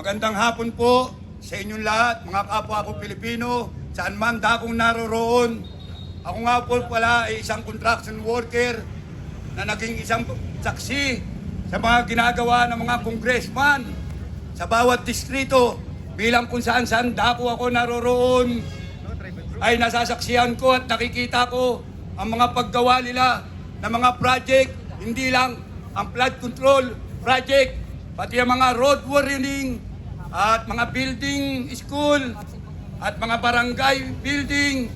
Magandang hapon po sa inyong lahat, mga kapwa ko Pilipino, saan man dakong naroroon. Ako nga po pala ay isang construction worker na naging isang saksi sa mga ginagawa ng mga congressman sa bawat distrito bilang kung saan saan dako ako naroroon ay nasasaksihan ko at nakikita ko ang mga paggawa nila ng mga project, hindi lang ang flood control project, pati ang mga road warning at mga building school at mga barangay building,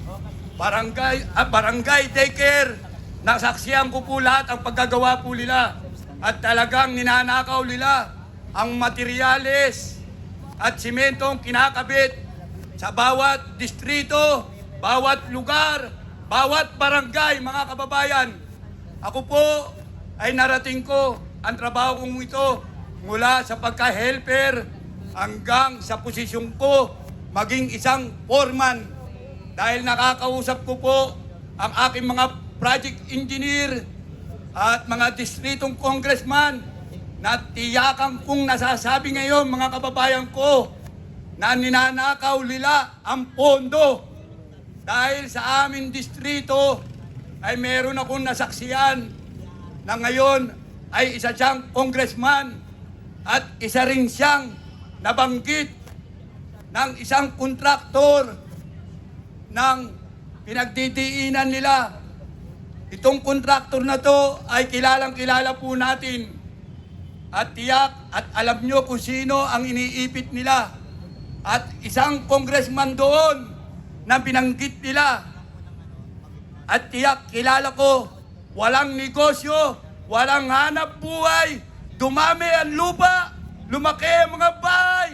barangay, at barangay daycare. Nasaksihan ko po lahat ang pagkagawa po nila at talagang ninanakaw nila ang materyales at simentong kinakabit sa bawat distrito, bawat lugar, bawat barangay, mga kababayan. Ako po ay narating ko ang trabaho kong ito mula sa pagka-helper hanggang sa posisyon ko maging isang foreman. Dahil nakakausap ko po ang aking mga project engineer at mga distritong congressman na tiyakan kong nasasabi ngayon mga kababayan ko na ninanakaw nila ang pondo dahil sa aming distrito ay meron akong nasaksiyan na ngayon ay isa siyang congressman at isa rin siyang nabanggit ng isang kontraktor ng pinagdidiinan nila. Itong kontraktor na to ay kilalang kilala po natin at tiyak at alam nyo kung sino ang iniipit nila. At isang congressman doon na binanggit nila. At tiyak kilala ko, walang negosyo, walang hanap buhay, dumami ang lupa, lumaki ang mga bahay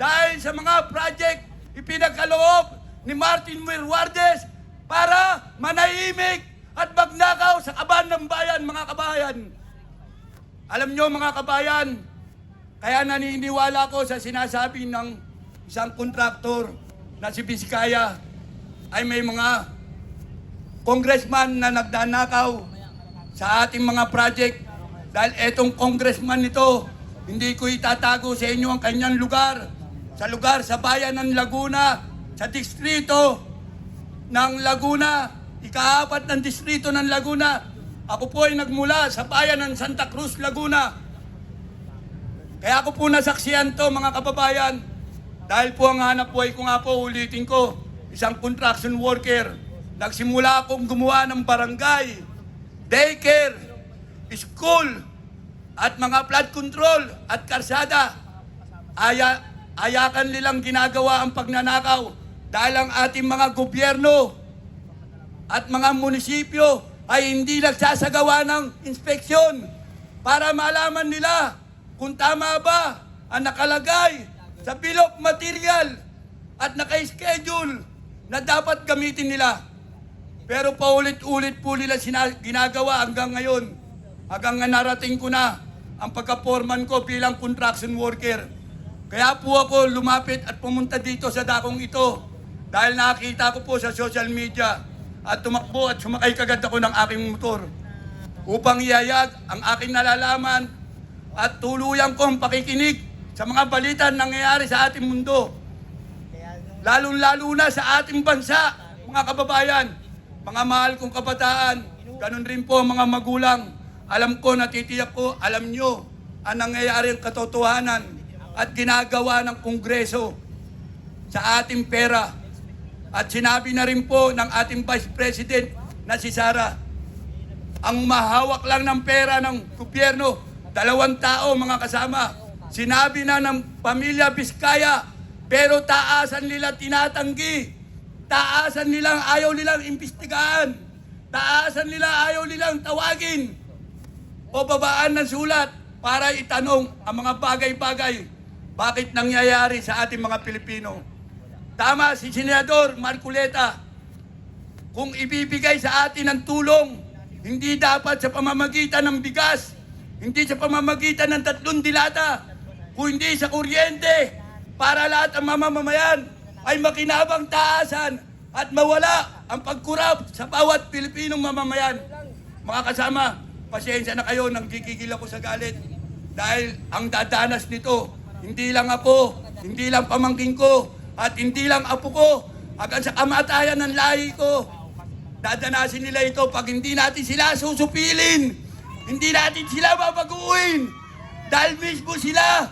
dahil sa mga project ipinagkaloob ni Martin Merwardes para manahimik at magnakaw sa kaban ng bayan, mga kabayan. Alam nyo mga kabayan, kaya naniniwala ko sa sinasabi ng isang kontraktor na si Biskaya ay may mga congressman na nagdanakaw sa ating mga project dahil etong congressman nito, hindi ko itatago sa inyo ang kanyang lugar. Sa lugar sa bayan ng Laguna, sa distrito ng Laguna, ikaapat ng distrito ng Laguna. Ako po ay nagmula sa bayan ng Santa Cruz, Laguna. Kaya ako po nasaksiyan to mga kababayan. Dahil po ang hanap buhay ko nga po, ulitin ko, isang construction worker. Nagsimula akong gumawa ng barangay, daycare, school, at mga flood control at karsada. Aya, ayakan nilang ginagawa ang pagnanakaw dahil ang ating mga gobyerno at mga munisipyo ay hindi nagsasagawa ng inspeksyon para malaman nila kung tama ba ang nakalagay sa bill of material at naka-schedule na dapat gamitin nila. Pero paulit-ulit po nila ginagawa hanggang ngayon. Hanggang narating ko na ang pagka-foreman ko bilang construction worker. Kaya po ako lumapit at pumunta dito sa dakong ito dahil nakita ko po sa social media at tumakbo at sumakay kagad ako ng aking motor upang iyayag ang aking nalalaman at tuluyan kong pakikinig sa mga balita na nangyayari sa ating mundo. Lalong-lalo na sa ating bansa, mga kababayan, mga mahal kong kabataan, ganun rin po mga magulang. Alam ko, natitiyak ko, alam nyo ang nangyayari ang katotohanan at ginagawa ng Kongreso sa ating pera. At sinabi na rin po ng ating Vice President na si Sara, ang mahawak lang ng pera ng gobyerno, dalawang tao mga kasama. Sinabi na ng pamilya Biskaya, pero taasan nila tinatanggi. Taasan nilang ayaw nilang imbestigahan. Taasan nila ayaw nilang tawagin o babaan ng sulat para itanong ang mga bagay-bagay bakit nangyayari sa ating mga Pilipino. Tama si Senador Marculeta, kung ibibigay sa atin ng tulong, hindi dapat sa pamamagitan ng bigas, hindi sa pamamagitan ng tatlong dilata, kung hindi sa kuryente, para lahat ng mamamayan ay makinabang taasan at mawala ang pagkurap sa bawat Pilipinong mamamayan. Mga kasama, pasensya na kayo, nang gigigil ako sa galit. Dahil ang dadanas nito hindi lang ako, hindi lang pamangking ko, at hindi lang apo ko, hanggang sa kamatayan ng lahi ko. Dadanasin nila ito pag hindi natin sila susupilin. Hindi natin sila babaguhin. Dahil mismo sila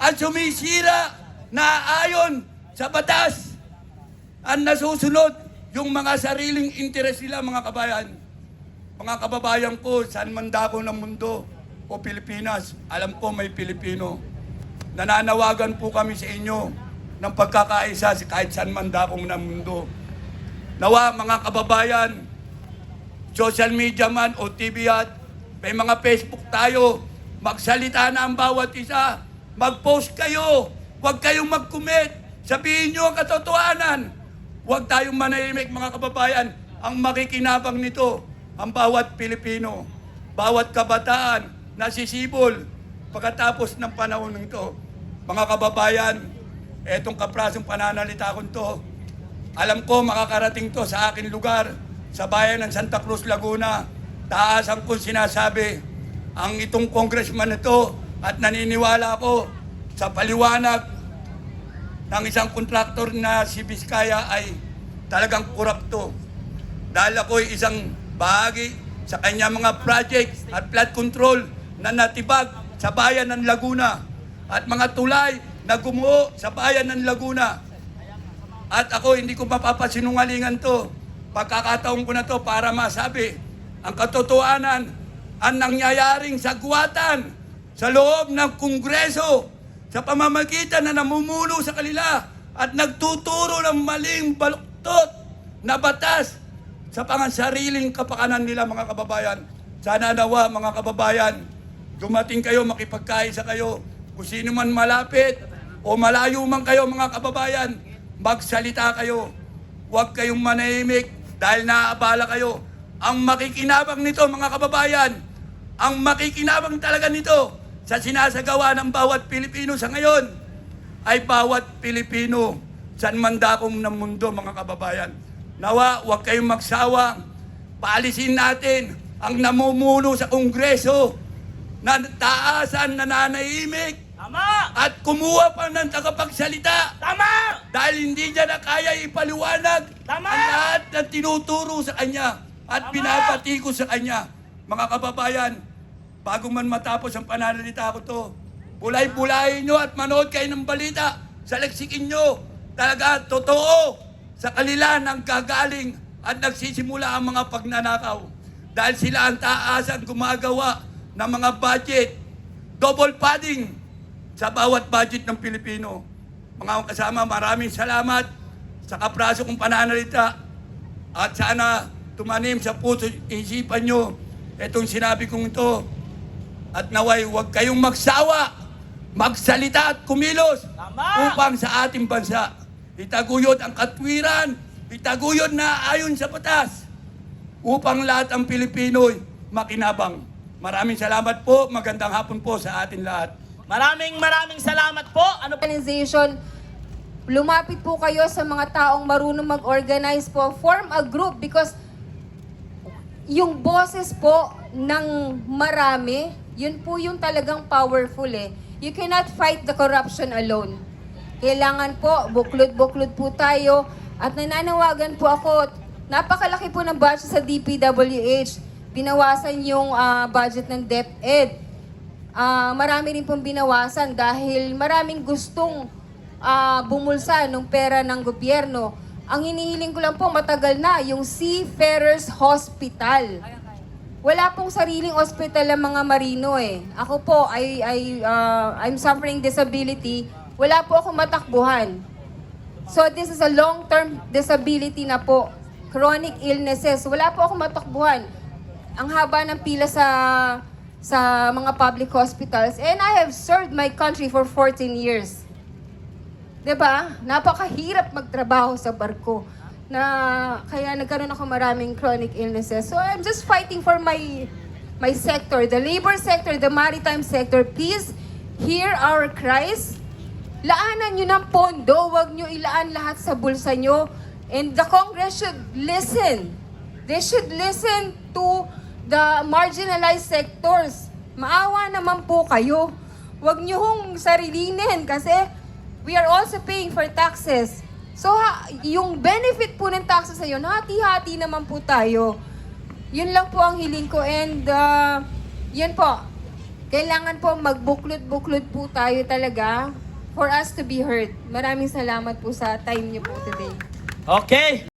ang sumisira na ayon sa batas ang nasusunod yung mga sariling interes nila mga kabayan. Mga kababayan ko, saan man dako ng mundo o Pilipinas, alam ko may Pilipino. Nananawagan po kami sa inyo ng pagkakaisa sa kahit saan man dakong ng mundo. Nawa mga kababayan, social media man o TV at may mga Facebook tayo, magsalita na ang bawat isa. Mag-post kayo, huwag kayong mag-commit. Sabihin nyo ang katotohanan. Huwag tayong manahimik mga kababayan. Ang makikinabang nito, ang bawat Pilipino, bawat kabataan, nasisibol pagkatapos ng panahon nito. Mga kababayan, etong kaprasong pananalita ko to, alam ko makakarating to sa akin lugar, sa bayan ng Santa Cruz, Laguna. Taasan ko sinasabi, ang itong congressman na to at naniniwala ako sa paliwanag ng isang kontraktor na si Vizcaya ay talagang korupto. Dahil ako ay isang bahagi sa kanya mga project at flood control na natibag sa bayan ng Laguna at mga tulay na gumuho sa bayan ng Laguna. At ako hindi ko mapapasinungalingan to. Pagkakataon ko na to para masabi ang katotohanan ang nangyayaring sagwatan sa loob ng Kongreso sa pamamagitan na namumuno sa kanila at nagtuturo ng maling baluktot na batas sa pangansariling kapakanan nila mga kababayan. Sana nawa mga kababayan, dumating kayo, makipagkaisa kayo. Kung sino man malapit o malayo man kayo mga kababayan, magsalita kayo. Huwag kayong manahimik dahil naaabala kayo. Ang makikinabang nito mga kababayan, ang makikinabang talaga nito sa sinasagawa ng bawat Pilipino sa ngayon ay bawat Pilipino saan man ng mundo mga kababayan. Nawa, huwag kayong magsawa. Paalisin natin ang namumuno sa Kongreso na taasan na nanahimik Tama! at kumuha pa ng tagapagsalita Tama! dahil hindi niya na kaya ipaliwanag Tama! ang lahat ng tinuturo sa kanya at Tama! pinapati ko sa kanya. Mga kababayan, bago man matapos ang pananalita ko to, bulay-bulayin nyo at manood kayo ng balita. Saliksikin nyo. Talaga, totoo. Sa kanila nang gagaling at nagsisimula ang mga pagnanakaw. Dahil sila ang taasan gumagawa ng mga budget. Double padding sa bawat budget ng Pilipino. Mga kasama, maraming salamat sa kapraso kong pananalita. At sana tumanim sa puso isipan nyo itong sinabi kong ito. At naway, huwag kayong magsawa, magsalita at kumilos Tama! upang sa ating bansa itaguyod ang katwiran, itaguyod na ayon sa batas upang lahat ang Pilipino'y makinabang. Maraming salamat po, magandang hapon po sa atin lahat. Maraming maraming salamat po. Ano po? organization, lumapit po kayo sa mga taong marunong mag-organize po. Form a group because yung boses po ng marami, yun po yung talagang powerful eh. You cannot fight the corruption alone. Kailangan po, buklod-buklod po tayo. At nananawagan po ako, napakalaki po ng budget sa DPWH. Binawasan yung ah, budget ng DepEd. Ah, marami rin pong binawasan dahil maraming gustong ah, bumulsa ng pera ng gobyerno. Ang hinihiling ko lang po matagal na, yung Seafarers Hospital. Wala pong sariling ospital ang mga marino eh. Ako po, I, I, ah, I'm suffering disability. Wala po akong matakbuhan. So this is a long-term disability na po. Chronic illnesses. Wala po akong matakbuhan. Ang haba ng pila sa sa mga public hospitals. And I have served my country for 14 years. 'Di ba? Napakahirap magtrabaho sa barko na kaya nagkaroon ako maraming chronic illnesses. So I'm just fighting for my my sector, the labor sector, the maritime sector. Please hear our cries. Laanan nyo ng pondo, wag nyo ilaan lahat sa bulsa nyo. And the Congress should listen. They should listen to the marginalized sectors. Maawa naman po kayo. Huwag nyo hong sarilinin kasi we are also paying for taxes. So, ha, yung benefit po ng taxes na yun, hati-hati naman po tayo. Yun lang po ang hiling ko and uh, yun po, kailangan po magbuklod-buklod po tayo talaga for us to be heard. Maraming salamat po sa time niyo po today. Okay.